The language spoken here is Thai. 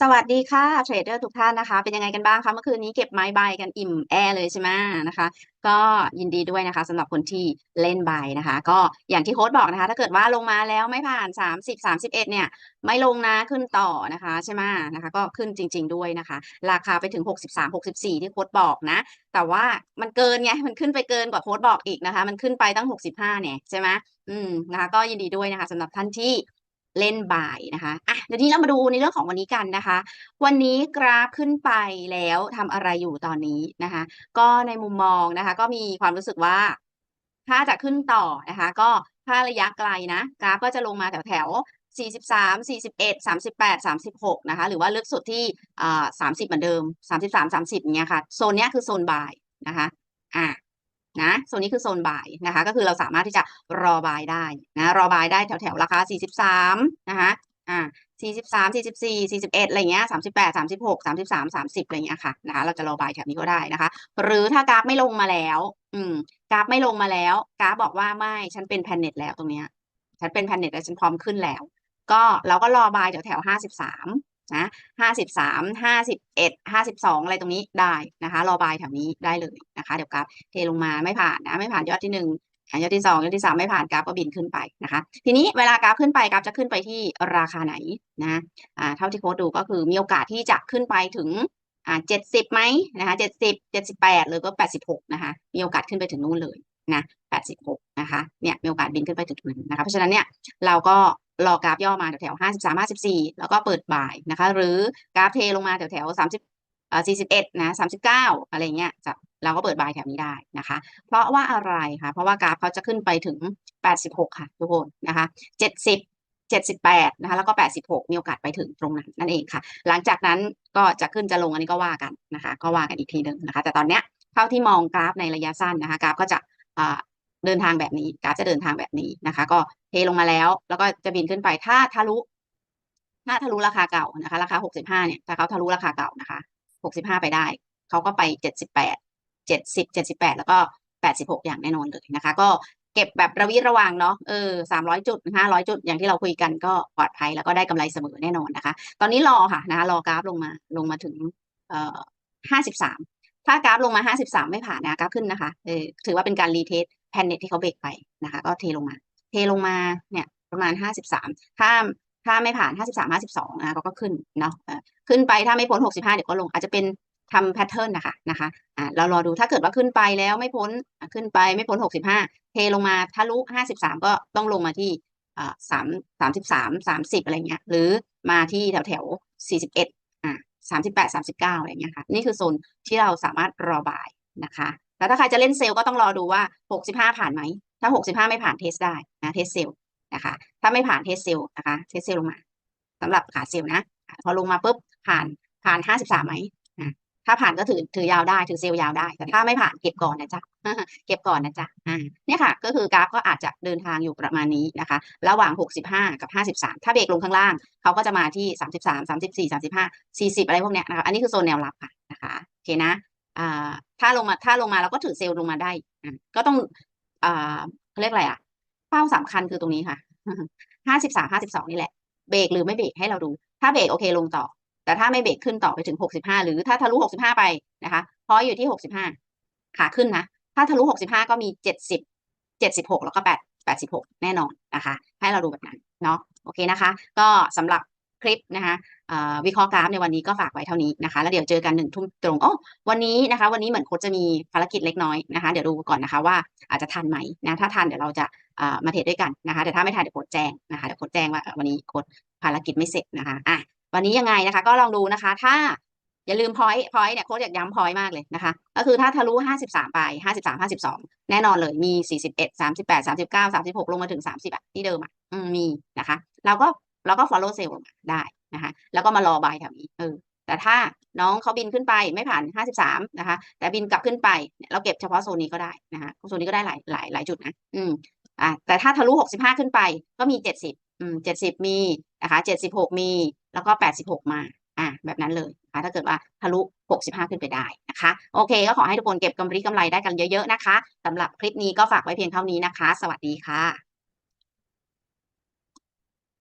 สวัสดีค่ะเทรดเดอร์ทุกท่านนะคะ เป็นยังไงกันบ้างคะเมื่อคืนนี้เก็บไม้ใบกันอิ่มแอเลยใช่ไหมนะคะ ก็ยินดีด้วยนะคะสำหรับคนที่เล่นใบนะคะ ก็อย่างที่โค้ดบอกนะคะ ถ้าเกิดว่าลงมาแล้วไม่ผ่าน 30 31 เนี่ย ไม่ลงนะขึ้นต่อนะคะใช่ไหมนะคะ ก็ขึ้นจริง ๆด้วยนะคะ ราคาไปถึง 63 64 ที่โค้ดบอกนะ แต่ว่ามันเกินไงมันขึ้นไปเกินกว่าโค้ดบอกอีกนะคะ มันขึ้นไปตั้ง 65 เนี่ยใช่ไหมอืมนะคะ ก็ยินดีด้วยนะคะสำหรับท่านที่เล่นบ่ายนะคะอะ เดี๋ยวนี้เรามาดูในเรื่องของวันนี้กันนะคะ วันนี้กราฟขึ้นไปแล้วทำอะไรอยู่ตอนนี้นะคะ ก็ในมุมมองนะคะ ก็มีความรู้สึกว่า ถ้าจะขึ้นต่อนะคะ ก็ถ้าระยะไกลนะกราฟก็จะลงมาแถวแถว43 41 38 36นะคะ หรือว่าลึกสุดที่อ่า30 เหมือนเดิม 33 30เงี้ยค่ะ โซนเนี้ยคือโซนบ่ายนะคะ อ่า นะ โซนนี้คือโซนบ่ายนะคะ ก็คือเราสามารถที่จะรอบายได้นะ รอบายได้แถวแถวราคา 43 นะคะ อ่า43 44 41อะไรเงี้ย38 36 33 30อะไรเงี้ยค่ะนะคะเราจะรอบายแถวนี้ก็ได้นะคะ หรือถ้ากราฟไม่ลงมาแล้ว อืม กราฟไม่ลงมาแล้ว กราฟบอกว่าไม่ฉันเป็นแพนเน็ตแล้วตรงเนี้ยฉันเป็นแพนเน็ตแล้วฉันพร้อมขึ้นแล้ว ก็เราก็รอบายแถวแถว53นะ53 51 52อะไรตรงนี้ได้นะคะ รอบายแถวนี้ได้เลยนะคะ เดี๋ยวกราฟเทลงมาไม่ผ่านนะ ไม่ผ่านยอดที่หนึ่ง ยอดที่สองยอดที่สามไม่ผ่านกราฟก็บินขึ้นไปนะคะ ทีนี้เวลากราฟขึ้นไปกราฟจะขึ้นไปที่ราคาไหนนะอ่าเท่าที่โค้ดดูก็คือมีโอกาสที่จะขึ้นไปถึงอ่าเจ็ดสิบไหมนะคะเจ็ดสิบเจ็ดสิบแปดหรือก็แปดสิบหกนะคะ มีโอกาสขึ้นไปถึงนู่นเลยนะแปดสิบหกนะคะเนี่ยมีโอกาสบินขึ้นไปถึงนั้นนะคะ เพราะฉะนั้นเนี่ยเราก็รอกราฟย่อมาแถวแถวห้าสิบสามห้าสิบสี่แล้วก็เปิดบ่ายนะคะ หรือกราฟเทลงมาแถวแถวสามสิบอ่าสี่สิบเอ็ดนะสามสิบเก้าอะไรเงี้ยจะ เราก็เปิดบายแถวนี้ได้นะคะ เพราะว่าอะไรคะ เพราะว่ากราฟเขาจะขึ้นไปถึง 86 ค่ะทุกคนนะคะ 70 78 นะคะ แล้วก็ 86 มีโอกาสไปถึงตรงนั้นนั่นเองค่ะ หลังจากนั้นก็จะขึ้นจะลงอันนี้ก็ว่ากันนะคะ ก็ว่ากันอีกทีหนึ่งนะคะ แต่ตอนเนี้ยเท่าที่มองกราฟในระยะสั้นนะคะ กราฟก็จะเดินทางแบบนี้ กราฟจะเดินทางแบบนี้นะคะ ก็เทลงมาแล้ว แล้วก็จะบินขึ้นไป ถ้าทะลุ ถ้าทะลุราคาเก่านะคะ ราคา 65 เนี่ย ถ้าเขาทะลุราคาเก่านะคะ 65 ไปได้ เขาก็ไป 78 เจ็ดสิบเจ็ดสิบแปดแล้วก็แปดสิบหกอย่างแน่นอนเลยนะคะ ก็เก็บแบบระวิระวังเนาะเออสามร้อยจุดห้าร้อยจุดอย่างที่เราคุยกันก็ปลอดภัยแล้วก็ได้กำไรเสมอแน่นอนนะคะ ตอนนี้รอค่ะนะคะรอกราฟลงมาลงมาถึงเอ่อห้าสิบสามถ้ากราฟลงมาห้าสิบสามไม่ผ่านนะกราฟขึ้นนะคะเออถือว่าเป็นการรีเทสแพนเน็ตที่เขาเบรกไปนะคะ ก็เทลงมา เทลงมาเนี่ยประมาณห้าสิบสามถ้าถ้าไม่ผ่านห้าสิบสามห้าสิบสองนะก็ขึ้นเนาะขึ้นไปถ้าไม่พ้นหกสิบห้าเดี๋ยวก็ลงอาจจะเป็น ทำแพทเทิร์นนะคะนะคะอ่าเรารอดูถ้าเกิดว่าขึ้นไปแล้วไม่พ้นขึ้นไปไม่พ้นหกสิบห้าเทลงมาทะลุห้าสิบสามก็ต้องลงมาที่อ่าสามสามสิบสามสามสิบอะไรเงี้ยหรือมาที่แถวแถวสี่สิบเอ็ดอ่าสามสิบแปดสามสิบเก้าอะไรเงี้ยค่ะนี่คือโซนที่เราสามารถรอบายนะคะแล้วถ้าใครจะเล่นเซลล์ก็ต้องรอดูว่าหกสิบห้าผ่านไหม ถ้าหกสิบห้าไม่ผ่านเทสได้นะเทสเซลล์นะคะ ถ้าไม่ผ่านเทสเซลล์นะคะ เทสเซลล์ลงมาสำหรับขาเซลล์นะ พอลงมาปุ๊บผ่านผ่านห้าสิบสามไหม ถ้าผ่านก็ถือถือยาวได้ถือเซลล์ยาวได้ แต่ถ้าไม่ผ่านเก็บก่อนนะจ๊ะเก็บก่อนนะจ๊ะอ่าเนี่ยค่ะ ก็คือกราฟก็อาจจะเดินทางอยู่ประมาณนี้นะคะ ระหว่าง 65 กับ 53 ถ้าเบรกลงข้างล่าง เขาก็จะมาที่ 33 34 35 40 อะไรพวกเนี้ยนะคะอันนี้คือโซนแนวรับค่ะนะคะโอเคนะอ่าถ้าลงมาถ้าลงมาเราก็ถือเซลล์ลงมาได้ก็ต้องอ่าเขาเรียกอะไรอะเป้าสำคัญคือตรงนี้ค่ะ 53 52 นี่แหละเบรกหรือไม่เบรกให้เราดู ถ้าเบรกโอเคลงต่อ แต่ถ้าไม่เบรกขึ้นต่อไปถึง 65 หรือถ้าทะลุ 65 ไปนะคะพออยู่ที่ 65 ขาขึ้นนะ ถ้าทะลุ 65 ก็มี 70 76 แล้วก็ 8 86 แน่นอนนะคะ ให้เราดูแบบนั้นเนาะโอเคนะคะ ก็สำหรับคลิปนะคะวิเคราะห์กราฟในวันนี้ก็ฝากไว้เท่านี้นะคะ แล้วเดี๋ยวเจอกันหนึ่งทุ่มตรงโอ้วันนี้นะคะ วันนี้เหมือนโค้ชจะมีภารกิจเล็กน้อยนะคะ เดี๋ยวดูก่อนนะคะว่าอาจจะทันไหมนะถ้าทันเดี๋ยวเราจะมาเทรดด้วยกันนะคะแต่ถ้าไม่ทันเดี๋ยวโค้ชแจ้งนะคะเดี๋ยวโค้ชแจ้งว่าวันนี้โค้ชภารกิจไม่เสร็จนะคะอะ วันนี้ยังไงนะคะ ก็ลองดูนะคะ ถ้าอย่าลืมพอยต์พอยต์เนี่ยโค้ดอยากย้ำพอยต์มากเลยนะคะ ก็คือถ้าทะลุ 53 ไป 53 52 แน่นอนเลยมี 41 38 39 36 ลงมาถึง 30อะที่เดิมอะมีนะคะ เราก็เราก็ follow sell ได้นะคะ แล้วก็มารอบายแถวนี้เออแต่ถ้าน้องเขาบินขึ้นไปไม่ผ่าน 53 นะคะ แต่บินกลับขึ้นไปเราเก็บเฉพาะโซนนี้ก็ได้นะคะโซนนี้ก็ได้หลายหลายหลายจุดนะ อืมอ่าแต่ถ้าทะลุ 65 ขึ้นไปก็มี 70 อืม 70 มี นะคะ76 มี แล้วก็ 86 มาอ่าแบบนั้นเลยนะคะถ้าเกิดว่าทะลุ 65 ขึ้นไปได้นะคะ โอเค ก็ขอให้ทุกคนเก็บกำไรกำไรได้กันเยอะๆนะคะสำหรับคลิปนี้ก็ฝากไว้เพียงเท่านี้นะคะ สวัสดีค่ะ